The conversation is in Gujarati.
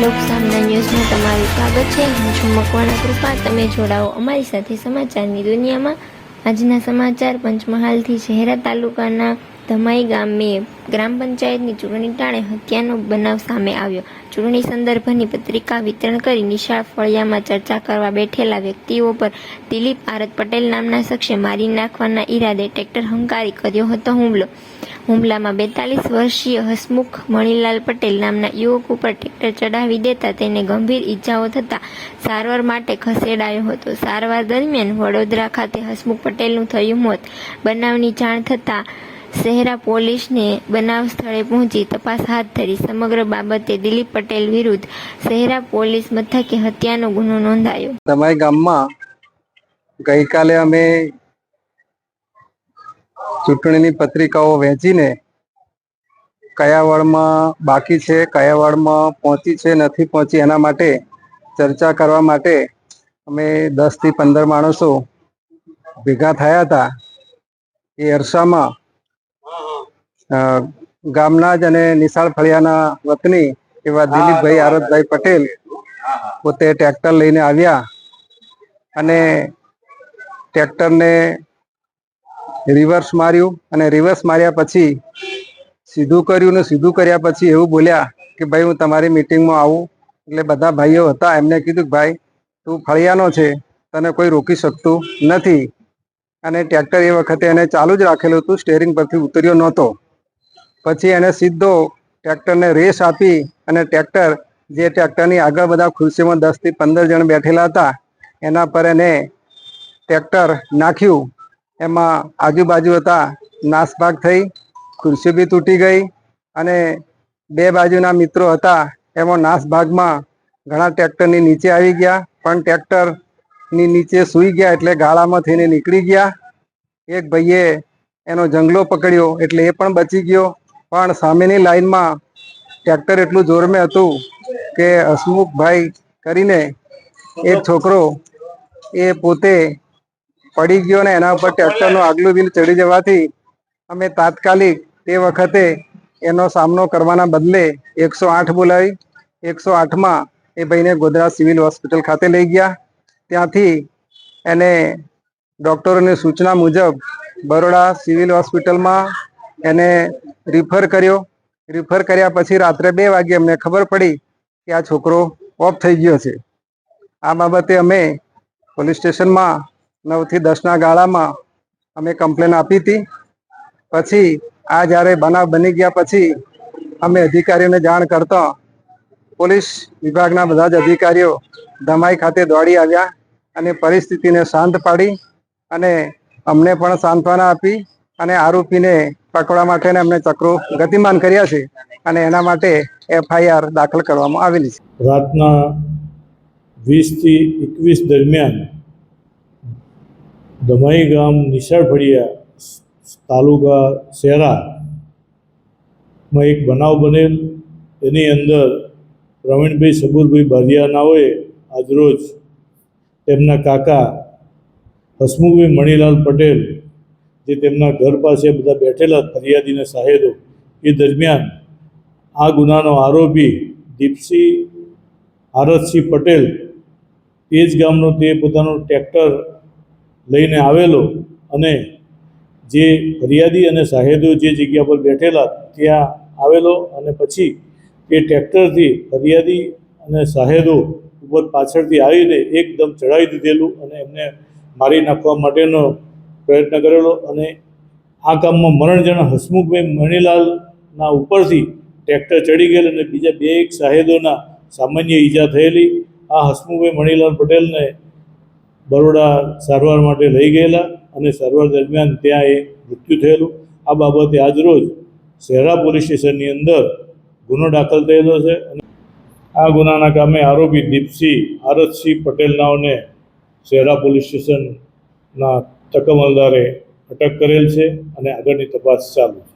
લોકસામના ન્યૂઝમાં તમારું સ્વાગત છે. હું છું મકવાણા કૃપા. તમે જોડાઓ અમારી સાથે સમાચારની દુનિયામાં. આજના સમાચાર પંચમહાલથી શહેરા તાલુકાના ધમાઈ ગામે ગ્રામ પંચાયતની ચૂંટણી ટાણે હત્યાનો બનાવ સામે આવ્યો. ચૂંટણી સંદર્ભની પત્રિકા વિતરણ કરી નિશાળ ફળિયામાં ચર્ચા કરવા બેઠેલા વ્યક્તિઓ પર દિલીપ આરત પટેલ નામના શખ્સે મારી નાખવાના ઈરાદે ટ્રેક્ટર હંકારી કર્યો હતો હુમલો. હુમલામાં બેતાલીસ વર્ષીય હસમુખ મણીલાલ પટેલ નામના યુવક ઉપર ટ્રેક્ટર ચડાવી દેતા તેને ગંભીર ઈજાઓ થતાં સારવાર માટે ખસેડાયો હતો. સારવાર દરમિયાન વડોદરા ખાતે હસમુખ પટેલનું થયું મોત. બનાવની જાણ થતાં શહેરા પોલીસને બનાવ સ્થળે પહોંચી તપાસ હાથ ધરી. સમગ્ર બાબતે દિલીપ પટેલ વિરુદ્ધ શહેરા પોલીસ મથકે હત્યાનો ગુનો નોંધાયો. તમારા ગામમાં ગઈકાલે અમે ચૂંટણીની પત્રિકાઓ વહેંચીને કયા વાળમાં બાકી છે કયા વાળમાં પહોંચી છે નથી પહોંચી એના માટે ચર્ચા કરવા માટે અમે દસથી પંદર માણસો ભેગા થયા હતા. એ અરસામાં ગામના જ અને નિશાળ ફળિયાના વતની એવા દિલીપભાઈ આરતભાઈ પટેલ પોતે ટ્રેક્ટર લઈને આવ્યા અને ટ્રેક્ટરને રિવર્સ માર્યું અને રિવર્સ માર્યા પછી સીધું કર્યું ને સીધું કર્યા પછી એવું બોલ્યા કે ભાઈ હું તમારી મિટિંગમાં આવું. એટલે બધા ભાઈઓ હતા, એમને કીધું કે ભાઈ તું ફળિયાનો છે, તને કોઈ રોકી શકતું નથી. અને ટ્રેક્ટર એ વખતે એને ચાલુ જ રાખેલું હતું સ્ટેરિંગ પરથી ઉતર્યો નહોતો. પછી એને સીધો ટ્રેક્ટરને રેસ આપી અને ટ્રેક્ટર જે ટ્રેક્ટરની આગળ બધા ખુરશીમાં દસથી પંદર જણ બેઠેલા હતા, એના પર એને ટ્રેક્ટર નાખ્યું. એમાં આજુબાજુ હતા, નાસભાગ થઈ, ખુરશી બી તૂટી ગઈ અને બે બાજુના મિત્રો હતા, એમાં નાસભાગમાં ઘણા ટ્રેક્ટરની નીચે આવી ગયા, પણ ટ્રેક્ટરની નીચે સૂઈ ગયા એટલે ગાળામાં થઈને નીકળી ગયા. એક ભાઈએ એનો જંગલો પકડ્યો એટલે એ પણ બચી ગયો, પણ સામેની લાઈનમાં ટ્રેક્ટર એટલું જોરમે હતું કે હસમુખભાઈ કરીને એક છોકરો એ પોતે પડી ગયો ને એના ઉપર ટ્રેક્ટરનું આગલું વ્હીલ ચડી જવાથી અમે તાત્કાલિક તે વખતે એનો સામનો કરવાના બદલે એકસો આઠ બોલાવી. એકસો આઠમાં એ ભાઈને ગોધરા સિવિલ હોસ્પિટલ ખાતે લઈ ગયા. ત્યાંથી એને ડૉક્ટરોની સૂચના મુજબ બરોડા સિવિલ હોસ્પિટલમાં એને રિફર કર્યો. રિફર કર્યા પછી રાત્રે બે વાગે અમને ખબર પડી કે આ છોકરો ઓફ થઈ ગયો છે. આ બાબતે અમે પોલીસ સ્ટેશનમાં નવથી દસના ગાળામાં અમે કમ્પ્લેન આપી હતી. પછી આ જ્યારે બનાવ બની ગયા પછી અમે અધિકારીઓને જાણ કરતા પોલીસ વિભાગના બધા જ અધિકારીઓ ધમાઈ ખાતે દોડી આવ્યા અને પરિસ્થિતિને શાંત પાડી અને અમને પણ સાંત્વના આપી અને આરોપીને પકડવા માટેને અમને ચક્રો ગતિમાન કર્યા છે અને એના માટે એફઆઈઆર દાખલ કરવામાં આવેલી છે. રાતના વીસથી એકવીસ દરમિયાન દમાઈ ગામ નિશાળ ફળિયા તાલુકા શહેરામાં એક બનાવ બનેલ. એની અંદર પ્રવીણભાઈ સબુરભાઈ બારિયાનાઓએ આજરોજ તેમના કાકા હસમુખભાઈ મણીલાલ પટેલ, જે તેમના ઘર પાસે બધા બેઠેલા ફરિયાદીના સાહેદો એ દરમિયાન આ ગુનાનો આરોપી દીપસિંહ આરતસિંહ પટેલ તે જ ગામનો તે પોતાનું ટ્રેક્ટર લઈને આવેલો અને જે ફરિયાદી અને સાહેદો જે જગ્યા પર બેઠેલા ત્યાં આવેલો અને પછી એ ટ્રેક્ટરથી ફરિયાદી અને સાહેદો ઉપર પાછળથી આવીને એકદમ ચડાવી દીધેલું અને એમને મારી નાખવા માટેનો પ્રયત્ન કરેલો અને આ કામમાં મરણજણ હસમુખભાઈ મણિલાલના ઉપરથી ટ્રેક્ટર ચડી ગયેલ અને બીજા બે એક સાહેદોના સામાન્ય ઈજા થયેલી. આ હસમુખભાઈ મણિલાલ પટેલને બરોડા સારવાર માટે લઈ ગયેલા અને સારવાર દરમિયાન ત્યાં એ મૃત્યુ થયેલું. આ બાબતે આજરોજ શહેરા પોલીસ સ્ટેશનની અંદર ગુનો દાખલ થયેલો છે અને આ ગુનાના કામે આરોપી દીપસિંહ, આરતસિંહ પટેલ નાઓને શહેરા પોલીસ સ્ટેશનના તકમલદારે અટક કરેલ છે અને આગળની તપાસ ચાલુ છે.